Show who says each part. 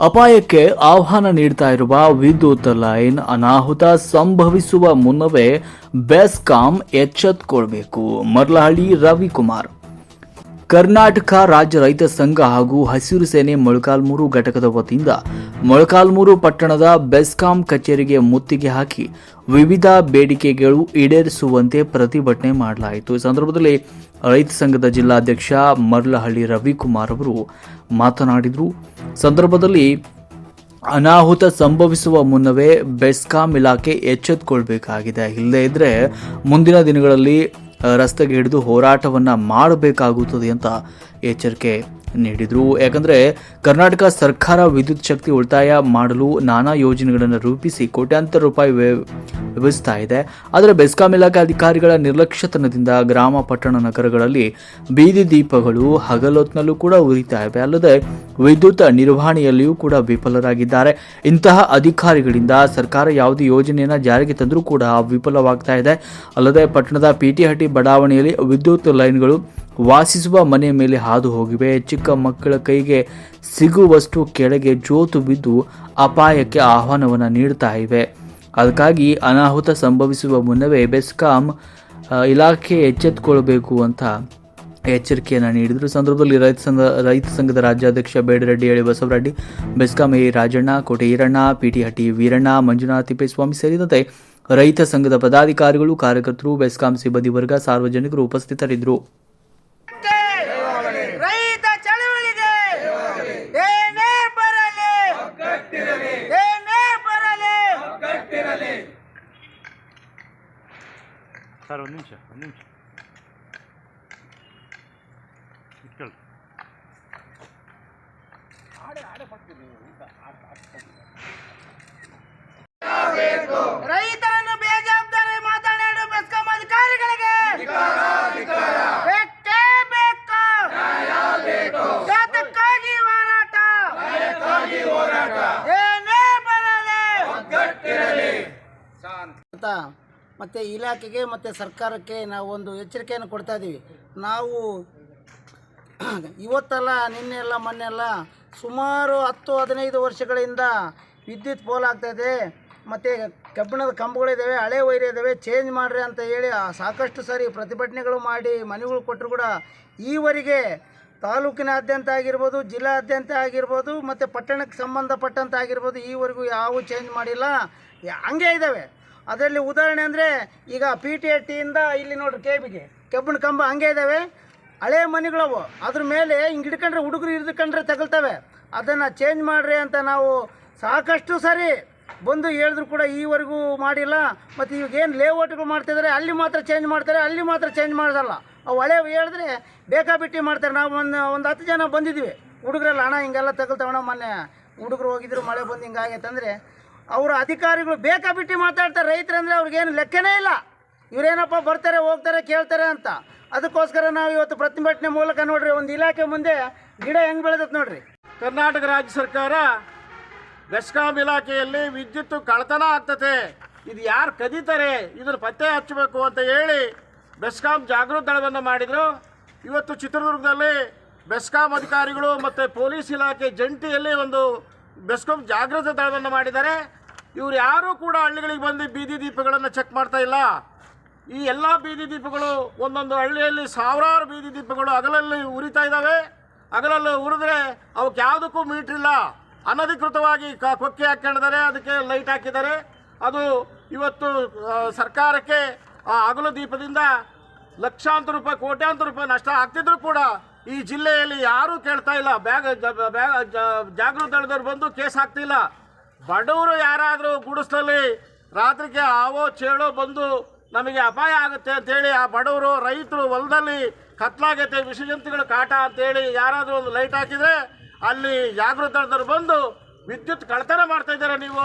Speaker 1: ಅಪಾಯಕ್ಕೆ ಆಹ್ವಾನ ನೀಡ್ತಾ ಇರುವ ವಿದ್ಯುತ್ ಲೈನ್ ಅನಾಹುತ ಸಂಭವಿಸುವ ಮುನ್ನವೇ ಬೆಸ್ಕಾಂ ಎಚ್ಚೆತ್ತುಕೊಳ್ಬೇಕು ಮರ್ಲಹಳ್ಳಿ ರವಿಕುಮಾರ್. ಕರ್ನಾಟಕ ರಾಜ್ಯ ರೈತ ಸಂಘ ಹಾಗೂ ಹಸಿರು ಸೇನೆ ಮೊಳಕಾಲ್ಮೂರು ಘಟಕದ ವತಿಯಿಂದ ಮೊಳಕಾಲ್ಮೂರು ಪಟ್ಟಣದ ಬೆಸ್ಕಾಂ ಕಚೇರಿಗೆ ಮುತ್ತಿಗೆ ಹಾಕಿ ವಿವಿಧ ಬೇಡಿಕೆಗಳು ಈಡೇರಿಸುವಂತೆ ಪ್ರತಿಭಟನೆ ಮಾಡಲಾಯಿತು. ಈ ಸಂದರ್ಭದಲ್ಲಿ ರೈತ ಸಂಘದ ಜಿಲ್ಲಾಧ್ಯಕ್ಷ ಮರ್ಲಹಳ್ಳಿ ರವಿಕುಮಾರ್ ಅವರು ಮಾತನಾಡಿದರು. ಸಂದರ್ಭದಲ್ಲಿ ಅನಾಹುತ ಸಂಭವಿಸುವ ಮುನ್ನವೇ ಬೆಸ್ಕಾಂ ಇಲಾಖೆ ಎಚ್ಚೆತ್ತುಕೊಳ್ಬೇಕಾಗಿದೆ ಇಲ್ಲದೇ ಇದ್ರೆ ಮುಂದಿನ ದಿನಗಳಲ್ಲಿ ರಸ್ತೆಗೆ ಹಿಡಿದು ಹೋರಾಟವನ್ನ ಮಾಡಬೇಕಾಗುತ್ತದೆ ಅಂತ ಎಚ್ಚರಿಕೆ ನೀಡಿದರು. ಯಾಕಂದರೆ ಕರ್ನಾಟಕ ಸರ್ಕಾರ ವಿದ್ಯುತ್ ಶಕ್ತಿ ಉಳಿತಾಯ ಮಾಡಲು ನಾನಾ ಯೋಜನೆಗಳನ್ನು ರೂಪಿಸಿ ಕೋಟ್ಯಾಂತರ ರೂಪಾಯಿ ವ್ಯವಸ್ಥಾ ಇದೆ. ಆದರೆ ಬೆಸ್ಕಾಂ ಇಲಾಖೆ ಅಧಿಕಾರಿಗಳ ನಿರ್ಲಕ್ಷ್ಯತನದಿಂದ ಗ್ರಾಮ ಪಟ್ಟಣ ನಗರಗಳಲ್ಲಿ ಬೀದಿ ದೀಪಗಳು ಹಗಲೊತ್ತಿನಲ್ಲೂ ಕೂಡ ಉರಿತಾ ಇವೆ. ಅಲ್ಲದೆ ವಿದ್ಯುತ್ ನಿರ್ವಹಣೆಯಲ್ಲಿಯೂ ಕೂಡ ವಿಫಲರಾಗಿದ್ದಾರೆ. ಇಂತಹ ಅಧಿಕಾರಿಗಳಿಂದ ಸರ್ಕಾರ ಯಾವುದೇ ಯೋಜನೆಯನ್ನು ಜಾರಿಗೆ ತಂದರೂ ಕೂಡ ವಿಫಲವಾಗ್ತಾ ಇದೆ. ಅಲ್ಲದೆ ಪಟ್ಟಣದ ಪಿಟಿಹಟ್ಟಿ ಬಡಾವಣೆಯಲ್ಲಿ ವಿದ್ಯುತ್ ಲೈನ್ಗಳು ವಾಸಿಸುವ ಮನೆ ಮೇಲೆ ಹಾದು ಹೋಗಿವೆ. ಚಿಕ್ಕ ಮಕ್ಕಳ ಕೈಗೆ ಸಿಗುವಷ್ಟು ಕೆಳಗೆ ಜೋತು ಬಿದ್ದು ಅಪಾಯಕ್ಕೆ ಆಹ್ವಾನವನ್ನು ನೀಡ್ತಾ ಇವೆ. ಅದಕ್ಕಾಗಿ ಅನಾಹುತ ಸಂಭವಿಸುವ ಮುನ್ನವೇ ಬೆಸ್ಕಾಂ ಇಲಾಖೆ ಎಚ್ಚೆತ್ತುಕೊಳ್ಬೇಕು ಅಂತ ಎಚ್ಚರಿಕೆಯನ್ನು ನೀಡಿದರು. ಸಂದರ್ಭದಲ್ಲಿ ರೈತ ಸಂಘ, ರೈತ ಸಂಘದ ರಾಜ್ಯಾಧ್ಯಕ್ಷ ಬೇಡರೆಡ್ಡಿ ಎಳೆ ಬಸವರೆಡ್ಡಿ ಬೆಸ್ಕಾಂ ಎ ರಾಜಣ್ಣ, ಕೋಟೆ ಈರಣ್ಣ ಪಿಟಿಹಟ್ಟಿ ವೀರಣ್ಣ, ಮಂಜುನಾಥ್ ತಿಪ್ಪೇಸ್ವಾಮಿ ಸೇರಿದಂತೆ ರೈತ ಸಂಘದ ಪದಾಧಿಕಾರಿಗಳು, ಕಾರ್ಯಕರ್ತರು, ಬೆಸ್ಕಾಂ ಸಿಬ್ಬಂದಿ ವರ್ಗ, ಸಾರ್ವಜನಿಕರು ಉಪಸ್ಥಿತರಿದ್ದರು.
Speaker 2: ಸರ್ ಒಂದು ನಿಮಿಷ ಒಂದು ನಿಮಿಷ ಇಟ್ಕೊಳ್ರಿ
Speaker 3: ಆಟ ಬೇಜವಾಬ್ದಾರಿ
Speaker 4: ಮತ್ತು ಇಲಾಖೆಗೆ ಮತ್ತು ಸರ್ಕಾರಕ್ಕೆ ನಾವು ಒಂದು ಎಚ್ಚರಿಕೆಯನ್ನು ಕೊಡ್ತಾ ಇದ್ದೀವಿ. ನಾವು ಇವತ್ತಲ್ಲ ನಿನ್ನೆಲ್ಲ ಮೊನ್ನೆಲ್ಲ ಸುಮಾರು ಹತ್ತು, ಹದಿನೈದು ವರ್ಷಗಳಿಂದ ವಿದ್ಯುತ್ ಪೋಲ್ ಆಗ್ತಾಯಿದೆ ಮತ್ತು ಕಬ್ಬಿಣದ ಕಂಬಗಳಿದ್ದಾವೆ ಹಳೆ ವೈರ್ ಇದ್ದಾವೆ ಚೇಂಜ್ ಮಾಡಿರಿ ಅಂತ ಹೇಳಿ ಸಾಕಷ್ಟು ಸಾರಿ ಪ್ರತಿಭಟನೆಗಳು ಮಾಡಿ ಮನೆಗಳು ಕೊಟ್ಟರು ಕೂಡ ಈವರೆಗೆ ತಾಲೂಕಿನಾದ್ಯಂತ ಆಗಿರ್ಬೋದು, ಜಿಲ್ಲಾದ್ಯಂತ ಆಗಿರ್ಬೋದು, ಮತ್ತು ಪಟ್ಟಣಕ್ಕೆ ಸಂಬಂಧಪಟ್ಟಂತ ಆಗಿರ್ಬೋದು, ಈವರೆಗೂ ಯಾವ ಚೇಂಜ್ ಮಾಡಿಲ್ಲ. ಹಂಗೆ ಇದ್ದಾವೆ ಅದರಲ್ಲಿ ಉದಾಹರಣೆ ಅಂದರೆ, ಈಗ ಪಿ ಟಿ ಎ ಟಿಯಿಂದ ಇಲ್ಲಿ ನೋಡ್ರಿ ಕೆ ಬಿಗೆ ಕಬ್ಬಿಣ ಕಂಬ ಹಂಗೆ ಇದ್ದಾವೆ ಹಳೆ ಮನೆಗಳವು. ಅದ್ರ ಮೇಲೆ ಹಿಂಗೆ ಹಿಡ್ಕೊಂಡ್ರೆ ಹುಡುಗರು ಹಿಡ್ಕೊಂಡ್ರೆ ತಗಲ್ತವೆ ಅದನ್ನು ಚೇಂಜ್ ಮಾಡಿರಿ ಅಂತ ನಾವು ಸಾಕಷ್ಟು ಸರಿ ಬಂದು ಹೇಳಿದ್ರು ಕೂಡ ಈವರೆಗೂ ಮಾಡಿಲ್ಲ. ಮತ್ತು ಇವಾಗ ಏನು ಲೇಔಟ್ಗಳು ಮಾಡ್ತಿದ್ದಾರೆ ಅಲ್ಲಿ ಮಾತ್ರ ಚೇಂಜ್ ಮಾಡ್ತಾರೆ, ಅಲ್ಲಿ ಮಾತ್ರ ಚೇಂಜ್ ಮಾಡೋದಲ್ಲ. ಅವು ಹಳೆ ಹೇಳಿದ್ರೆ ಬೇಕಾಬಿಟ್ಟಿ ಮಾಡ್ತಾರೆ. ನಾವು ಒಂದು ಒಂದು ಹತ್ತು ಜನ ಬಂದಿದ್ವಿ. ಹುಡುಗರೆಲ್ಲ ಹಣ ಹಿಂಗೆಲ್ಲ ತಗಲ್ತವಣ್ಣ ಮೊನ್ನೆ ಹುಡುಗರು ಹೋಗಿದ್ರು, ಮಳೆ ಬಂದು ಹಿಂಗಾಗೈತೆ ಅಂದರೆ ಅವರು ಅಧಿಕಾರಿಗಳು ಬೇಕಾಬಿಟ್ಟಿ ಮಾತಾಡ್ತಾರೆ, ರೈತರಂದ್ರೆ ಅವ್ರಿಗೇನು ಲೆಕ್ಕನೇ ಇಲ್ಲ. ಇವರೇನಪ್ಪ ಬರ್ತಾರೆ, ಹೋಗ್ತಾರೆ, ಕೇಳ್ತಾರೆ ಅಂತ. ಅದಕ್ಕೋಸ್ಕರ ನಾವು ಇವತ್ತು ಪ್ರತಿಭಟನೆ ಮೂಲಕ ನೋಡ್ರಿ, ಒಂದು ಇಲಾಖೆ ಮುಂದೆ ಗಿಡ ಹೆಂಗೆ ಬೆಳೆದತ್ ನೋಡ್ರಿ.
Speaker 5: ಕರ್ನಾಟಕ ರಾಜ್ಯ ಸರ್ಕಾರ ಬೆಸ್ಕಾಂ ಇಲಾಖೆಯಲ್ಲಿ ವಿದ್ಯುತ್ ಕಳತನ ಆಗ್ತತೆ. ಇದು ಯಾರು ಕದೀತಾರೆ? ಇದನ್ನು ಪತ್ತೆ ಹಚ್ಚಬೇಕು ಅಂತ ಹೇಳಿ ಬೆಸ್ಕಾಂ ಜಾಗೃತ ದಳವನ್ನು ಮಾಡಿದರು. ಇವತ್ತು ಚಿತ್ರದುರ್ಗದಲ್ಲಿ ಬೆಸ್ಕಾಂ ಅಧಿಕಾರಿಗಳು ಮತ್ತು ಪೊಲೀಸ್ ಇಲಾಖೆ ಜಂಟಿಯಲ್ಲಿ ಒಂದು ಬೆಸ್ಕಾಂ ಜಾಗೃತ ದಳವನ್ನು ಮಾಡಿದ್ದಾರೆ ಇವರು ಯಾರೂ ಕೂಡ ಹಳ್ಳಿಗಳಿಗೆ ಬಂದು ಬೀದಿ ದೀಪಗಳನ್ನು ಚೆಕ್ ಮಾಡ್ತಾ ಇಲ್ಲ. ಈ ಎಲ್ಲ ಬೀದಿ ದೀಪಗಳು ಒಂದೊಂದು ಹಳ್ಳಿಯಲ್ಲಿ ಸಾವಿರಾರು ಬೀದಿ ದೀಪಗಳು ಅಗಲಲ್ಲಿ ಉರಿತಾ ಇದ್ದಾವೆ. ಅಗಲಲ್ಲಿ ಉರಿದ್ರೆ ಅವಕ್ಕೆ ಯಾವುದಕ್ಕೂ ಮೀಟ್ರಿಲ್ಲ ಅನಧಿಕೃತವಾಗಿ ಕ ಕೊಕ್ಕೆ ಹಾಕೊಂಡಿದ್ದಾರೆ ಅದಕ್ಕೆ ಲೈಟ್ ಹಾಕಿದ್ದಾರೆ. ಅದು ಇವತ್ತು ಸರ್ಕಾರಕ್ಕೆ ಆ ಹಗಲು ದೀಪದಿಂದ ಲಕ್ಷಾಂತರ ರೂಪಾಯಿ, ಕೋಟ್ಯಾಂತರ ರೂಪಾಯಿ ನಷ್ಟ ಆಗ್ತಿದ್ರು ಕೂಡ ಈ ಜಿಲ್ಲೆಯಲ್ಲಿ ಯಾರೂ ಕೇಳ್ತಾ ಇಲ್ಲ. ಬ್ಯಾಗ್ ಬ್ಯಾಗ್ ಜಾಗೃತ ದಳದವ್ರು ಬಂದು ಕೇಸ್ ಹಾಕ್ತಿಲ್ಲ. ಬಡವರು ಯಾರಾದರೂ ಗುಡಿಸ್ಲಲ್ಲಿ ರಾತ್ರಿಗೆ ಆವೋ ಚೇಳೋ ಬಂದು ನಮಗೆ ಅಪಾಯ ಆಗುತ್ತೆ ಅಂತೇಳಿ ಆ ಬಡವರು, ರೈತರು ಹೊಲದಲ್ಲಿ ಕತ್ಲಾಗೈತೆ ವಿಷಜಂತುಗಳ ಕಾಟ ಅಂತೇಳಿ ಯಾರಾದರೂ ಒಂದು ಲೈಟ್ ಹಾಕಿದರೆ ಅಲ್ಲಿ ಜಾಗೃತ ದಳದವ್ರು ಬಂದು ವಿದ್ಯುತ್ ಕಳ್ತನ ಮಾಡ್ತಾ ಇದ್ದಾರೆ ನೀವು.